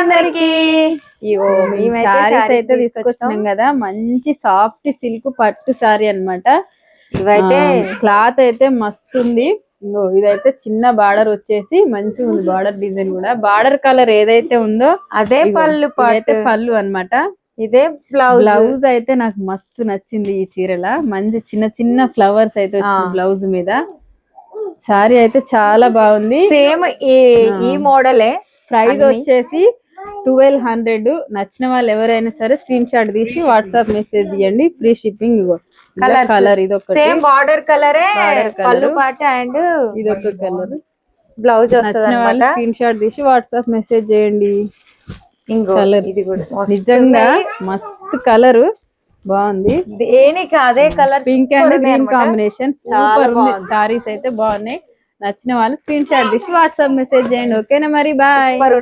అందరికి. సారీస్ అయితే తీసుకొచ్చాం. తీసుకొచ్చినాం కదా మంచి సాఫ్ట్ సిల్క్ పట్టు సారీ అన్నమాట. ఇవైతే క్లాత్ అయితే మస్తు ఉంది. ఇదైతే చిన్న బార్డర్ వచ్చేసి మంచిగా ఉంది బార్డర్ డిజైన్ కూడా. బార్డర్ కలర్ ఏదైతే ఉందో అదే పళ్ళు పాటు. పళ్ళు అన్నమాట. ఇదే బ్లౌజ్ బ్లౌజ్ అయితే నాకు మస్తు నచ్చింది ఈ చీరల. మంచి చిన్న చిన్న ఫ్లవర్స్ అయితే. బ్లౌజ్ మీద. సారీ అయితే చాలా బాగుంది. సేమ్ ఈ మోడలే ప్రైస్. వచ్చేసి ట్వెల్వ్ హండ్రెడ్ నచ్చిన వాళ్ళు ఎవరైనా సరే స్క్రీన్ షాట్ తీసి వాట్సాప్ మెసేజ్ ఇవ్వండి ఫ్రీ షిప్పింగ్ Colours. కలర్ ఇది ఒకటి సేమ్ బార్డర్ కలరే. పళ్ళు పాటు అండ్ ఇది ఒక కలర్ బ్లౌజ్ నచ్చిన వాళ్ళు స్క్రీన్ షాట్ తీసి వాట్సాప్ మెసేజ్ చేయండి. ఇంకో Colour. ఇది కూడా నిజంగా. మస్తు కలర్ బాగుంది. దేనికి అదే colour pink and green combination super. Saris అయితే బాగున్నాయి. నచ్చిన వాళ్ళు స్క్రీన్ షాట్ తీసి వాట్సాప్ మెసేజ్ చేయండి. ఓకేనా మరి? బాయ్